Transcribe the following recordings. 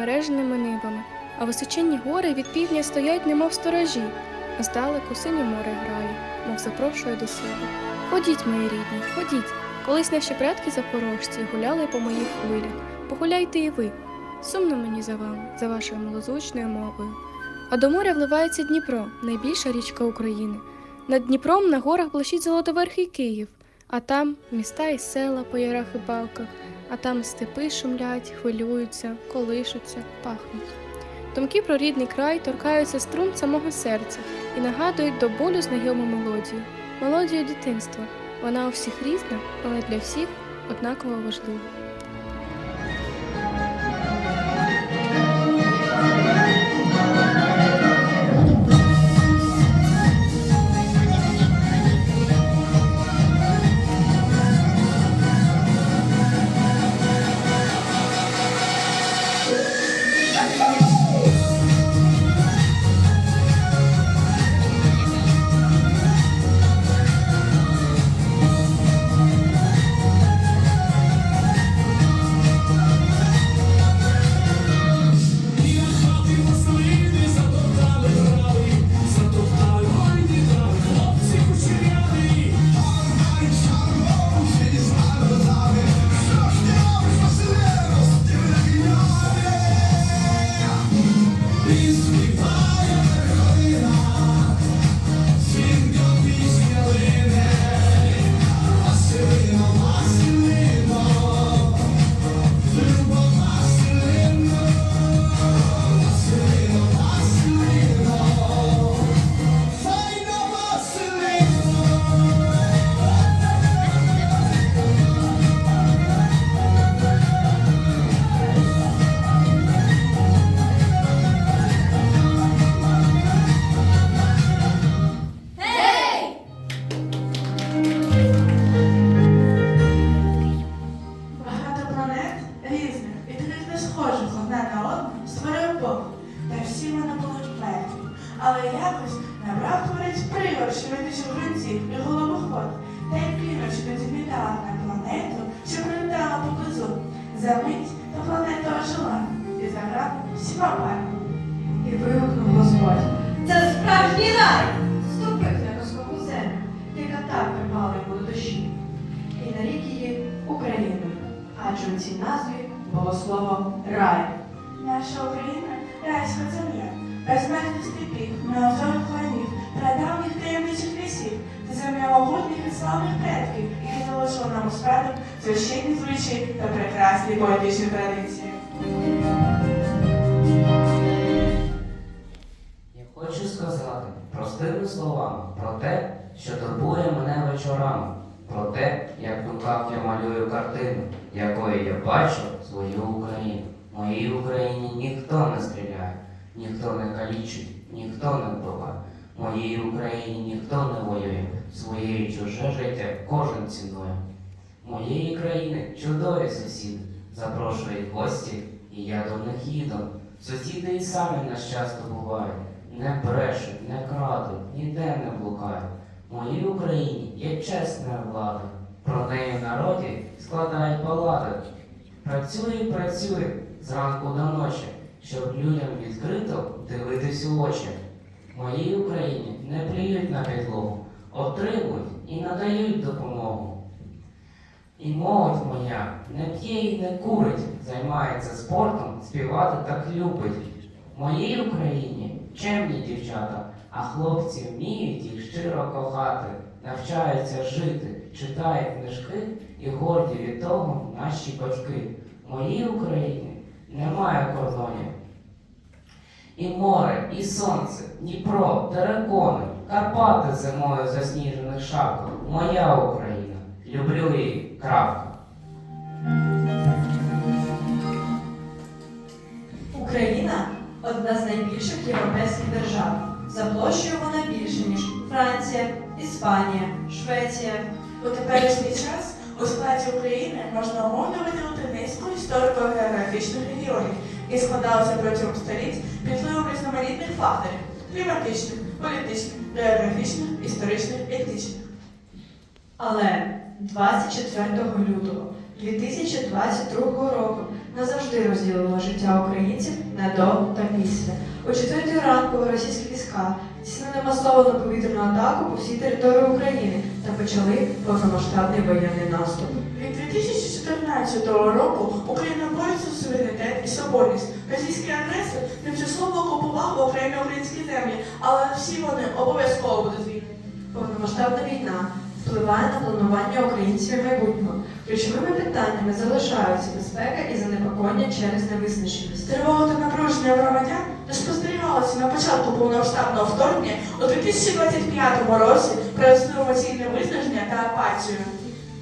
мережними небами, а височенні гори від півдня стоять, немов сторожі, а здалеку синє море грає, мов запрошує до себе. Ходіть, мої рідні, ходіть. Колись наші предки запорожці гуляли по моїх хвилях. Погуляйте і ви. Сумно мені за вами, за вашою милозвучною мовою. А до моря вливається Дніпро, найбільша річка України. Над Дніпром на горах блищить золотоверхий Київ, а там міста і села по ярах і балках, а там степи шумлять, хвилюються, колишуться, пахнуть. Думки про рідний край торкаються струн самого серця і нагадують до болю знайому мелодію, мелодію дитинства. Вона у всіх різна, але для всіх однаково важлива. Цій назві було слово рай. Наша Україна райська земля, безмежних степів, неозорих ланів, прадавніх таємничих лісів, та земля могутніх і славних предків, які залишили нам у спадок священні звичаї та прекрасні поетичні традиції. Я хочу сказати простими словами про те, що турбує мене вечорами, про те, як в думках я малюю картину, якою я бачу свою Україну. Моїй Україні ніхто не стріляє, ніхто не калічить, ніхто не вбиває. Моїй Україні ніхто не воює, своє і чуже життя кожен цінує. Моєї країни чудові сусіди запрошують гості, і я до них їду. Сусіди і самі нас часто бувають, не брешуть, не крадуть, ніде не блукають. Моїй Україні є чесна влада, про неї в народі складають палати. Працює, працює зранку до ночі, щоб людям відкрито дивитись у очі. Моїй Україні не плюють на підлогу, отримують і надають допомогу. І молодь моя не п'є і не курить, займається спортом, співати так любить. Моїй Україні чемні дівчата, а хлопці вміють їх щиро кохати, навчаються жити, читають книжки і горді від того наші батьки. Моїй Україні немає кордонів. І море, і сонце, Дніпро, терекони, Карпати зимою засніжених шапках. Моя Україна. Люблю її. Крапка. Україна одна з найбільших європейських держав. За площею вона більше, ніж Франція, Іспанія, Швеція. У теперішній час у складі України можна умовно виділити низку історико-географічних регіонів, які складалися протягом століть під впливом різноманітних факторів кліматичних, політичних, географічних, історичних, етнічних. Але 24 лютого 2022 року назавжди розділило життя українців на до та після. О 4 ранку російські війська здійснили масовану повітряну атаку по всій території України та почали повномасштабний воєнний наступ. Від 2014 року Україна бореться за суверенітет і свободність. Російський агресор тимчасово окупував окремі українські землі, але всі вони обов'язково будуть звільнені. Повномасштабна війна впливає на планування українців майбутнього. Ключовими питаннями залишаються безпека і занепокоєння через невизначеність. Тривога та напруження громадян не спостерігалося на початку повномасштабного вторгнення у 2025 році через інформаційне виснаження та апатію.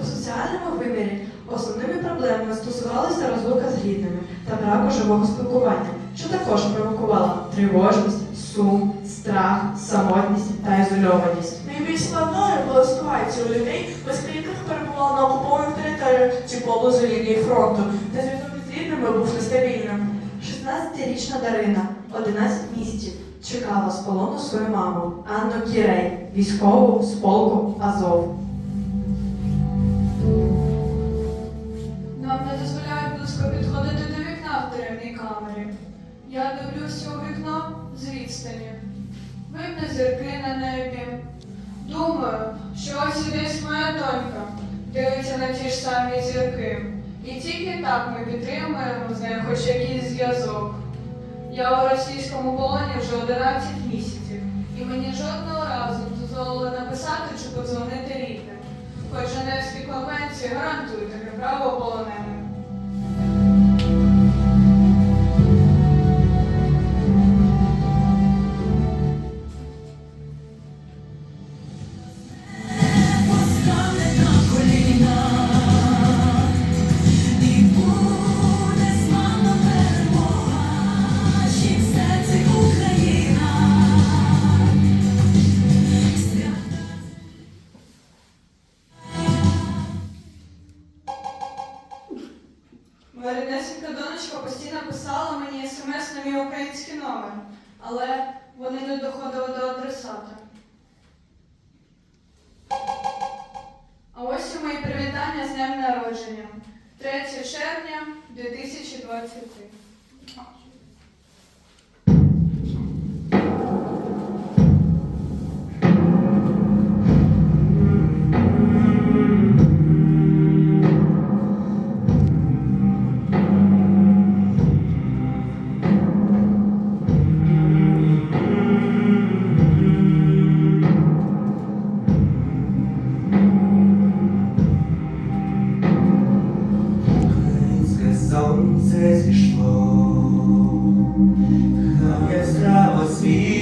У соціальному вимірі основними проблемами стосувалися розлука з рідними та браку живого спілкування, що також провокувало тривожність, сум, страх, самотність та ізольованість. Найбільш складною була ситуація у людей, без яких перебували на окупованих територіях чи поблизу лінії фронту, та зв'язок з рідними був нестабільним. 16-річна Дарина 11 місяців чекала з полону свою маму Анну Кірей, військову з полку Азов. Нам не дозволяють близько підходити до вікна в тюремній камері. Я дивлюся у вікно з відстані. Видно зірки на небі. Думаю, що ось і десь моя донька дивиться на ті ж самі зірки. І тільки так ми підтримуємо з нею хоч якийсь зв'язок. Я у російському полоні вже 11 місяців, і мені жодного разу дозволили написати чи подзвонити рідним. Хоч Женевські конвенції гарантують таке право днем народження. 3 червня 2023. see.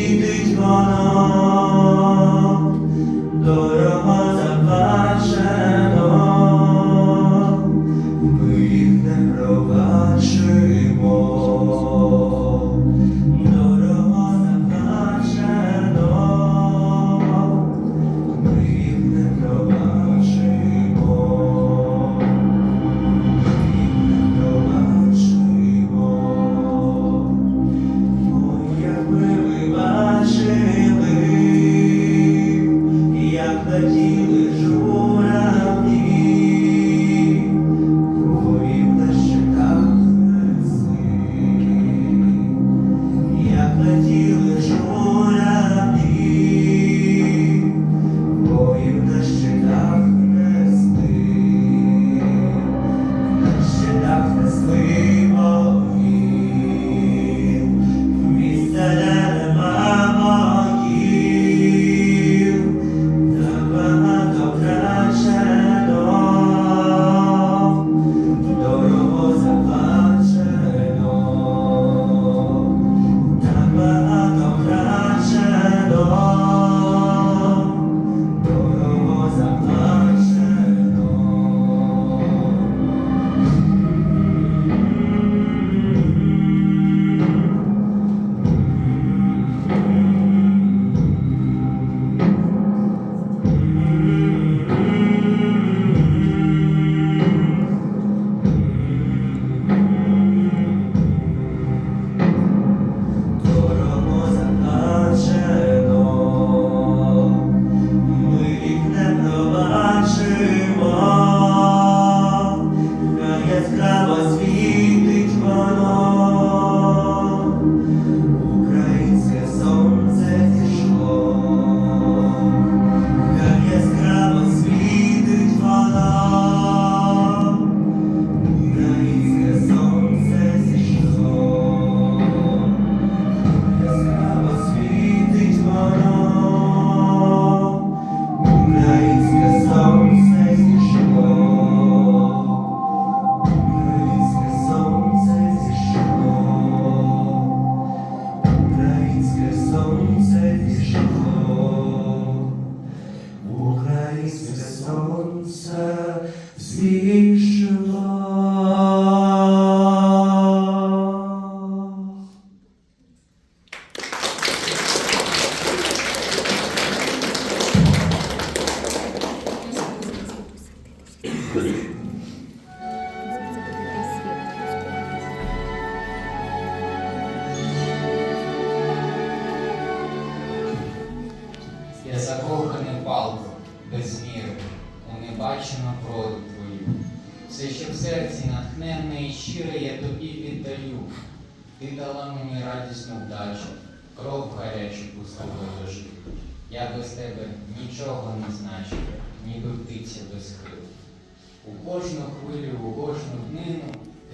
Кожну хвилю, кожну днину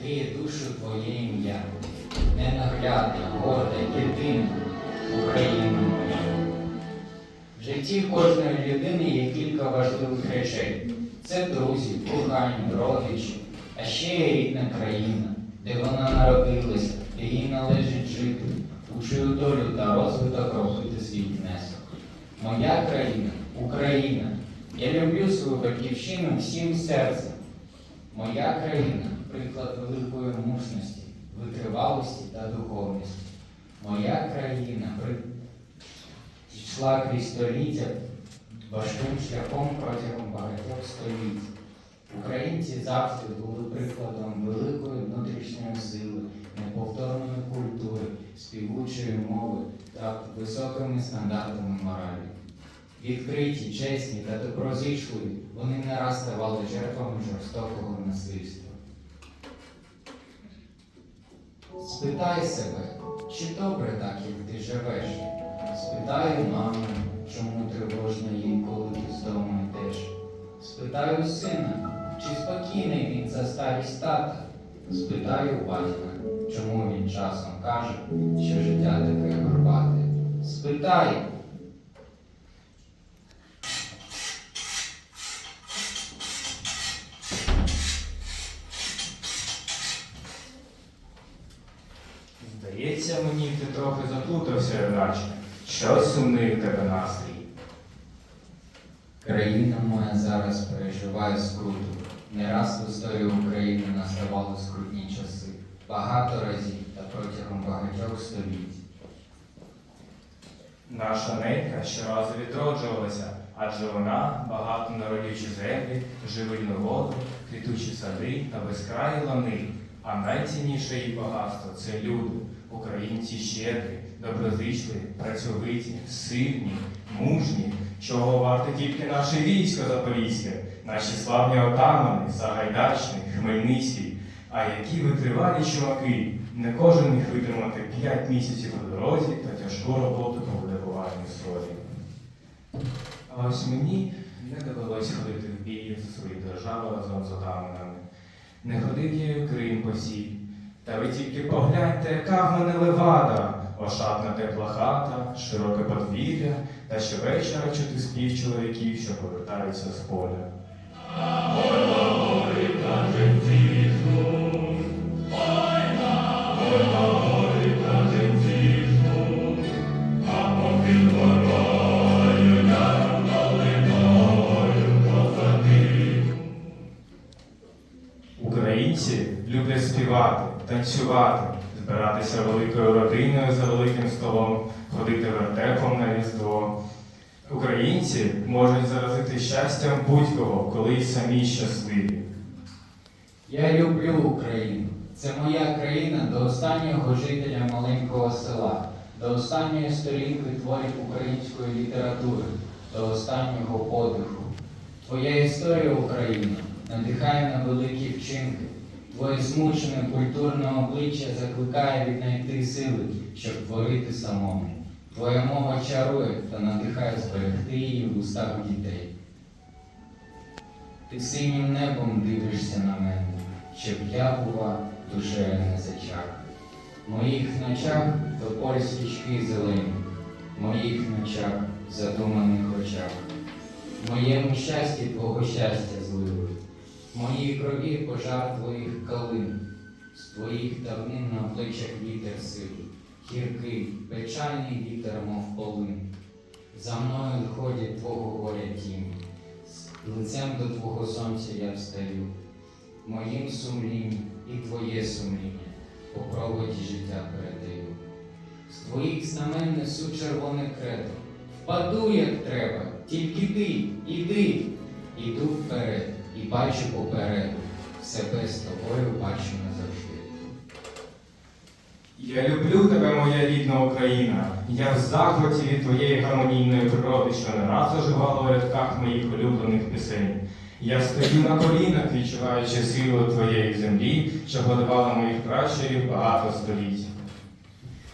гріє душу твоє ім'я. Ненаглядна, горда, єдина Україна. В житті кожної людини є кілька важливих речей. Це друзі, кохані, родичі, а ще є рідна країна, де вона народилася, де їй належить жити, у чию долю та розвиток робити свій внесок. Моя країна Україна. Я люблю свою батьківщину всім серцем. Моя країна приклад великої мужності, витривалості та духовності. Моя країна при- йшла крізь століття важким шляхом протягом багатьох століть. Українці завжди були прикладом великої внутрішньої сили, неповторної культури, співучої мови та високими стандартами моралі. Відкриті, чесні та доброзичливі, вони не раз ставали жертвами жорстокого насильства. Спитай себе, чи добре так, як ти живеш? Спитаю маму, чому тривожно їй, коли ти з дому йдеш. Спитаю сина, чи спокійний він за старість тата. Спитаю батька, чому він часом каже, що життя таке горбате. Спитаю, сумний в тебе настрій. країна моя зараз переживає скруту. Не раз в історії України наставали скрутні часи. Багато разів та протягом багатьох століть. Наша ненька щоразу відроджувалася, адже вона багато на родючі землі, живильну воду, квітучі сади та безкраї лани. А найцінніше її багатство це люди, українці щедрі, доброзичливі, працьовиті, сильні, мужні, чого варте тільки наше військо запорізьке, наші славні отамани, Сагайдачний, Хмельницький. А які витривалі чуваки, не кожен міг витримати 5 місяців у дорозі та тяжку роботу по видобуванню солі. А ось мені не довелось ходити в бій за свою державу разом з отаманами. Не ходив я Крим посій. Та ви тільки погляньте, яка в мене левада, ошатна тепла хата, широке подвір'я, та щовечора чути спів чоловіків, що повертаються з поля. Танцювати, збиратися великою родиною за великим столом, ходити вертепом на різдво. Українці можуть заразити щастям будь-кого, коли й самі щасливі. Я люблю Україну. Це моя країна до останнього жителя маленького села, до останньої сторінки творів української літератури, до останнього подиху. Твоя історія, Україна, надихає на великі вчинки. Твоє змучене культурне обличчя закликає віднайти сили, щоб творити самому. Твоя мова чарує та надихає зберегти її в устах дітей. Ти синім небом дивишся на мене, щоб я була душею не зачах. В моїх ночах то поль свічки зелені, в моїх ночах задуманих очах. В моєму щасті твого щастя моїй крові пожар твоїх калин, з твоїх давнин на обличчях вітер сили, гіркий, печальний вітер, мов полин. За мною ходять твого горя тіні. Лицем до твого сонця я встаю, моїм сумлінням і твоє сумління по проводі життя передаю. З твоїх знамен несу червоне кредо, впаду, як треба, тільки ти, іди, іду вперед бачу попереду, себе з тобою бачу назавжди. Я люблю тебе, моя рідна Україна. Я в захваті від твоєї гармонійної природи, що не раз оживала у рядках моїх улюблених пісень. Я стою на колінах, відчуваючи силу твоєї землі, що годувала моїх пращурів багато століть.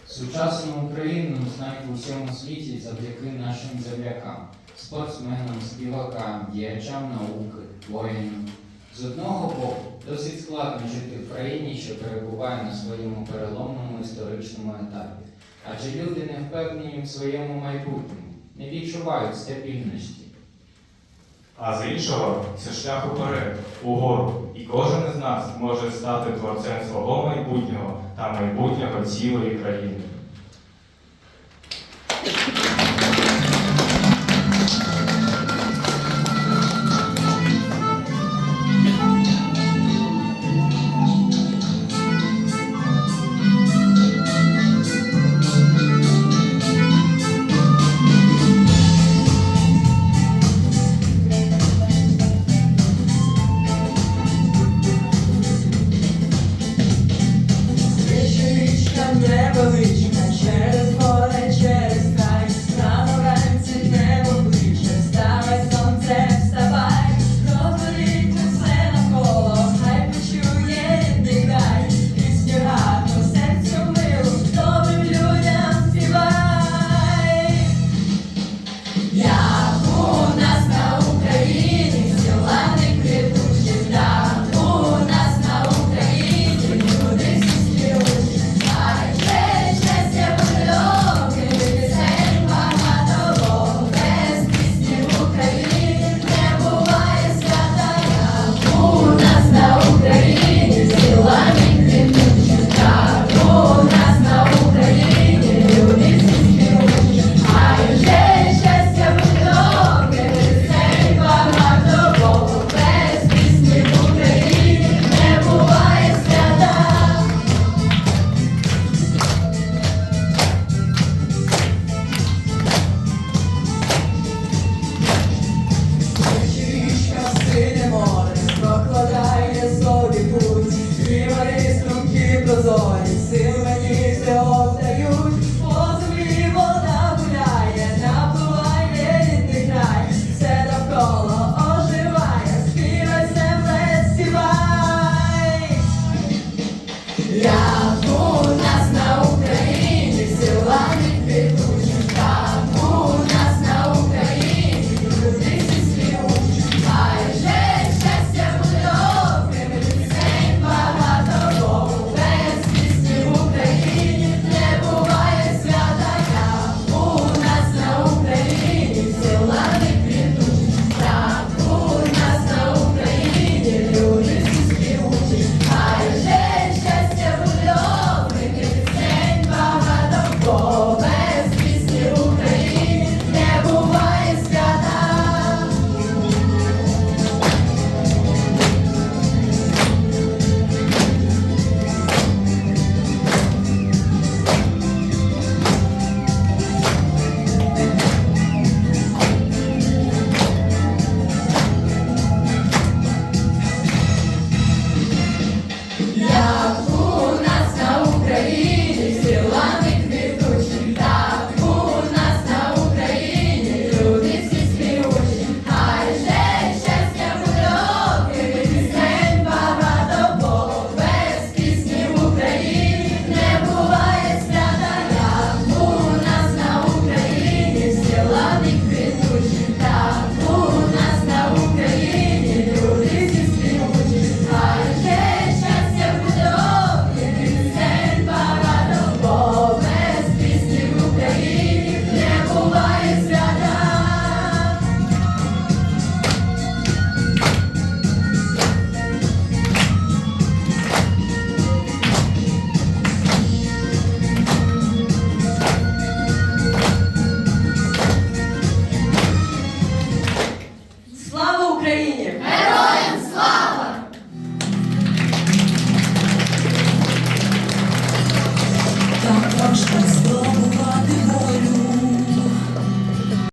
Сучасну Україну знають у всьому світі завдяки нашим землякам, спортсменам, співакам, діячам науки, воїнам. З одного боку, досить складно жити в країні, що перебуває на своєму переломному історичному етапі, адже люди не впевнені в своєму майбутньому, не відчувають стабільності. А з іншого це шлях уперед, угору, і кожен із нас може стати творцем свого майбутнього та майбутнього цілої країни.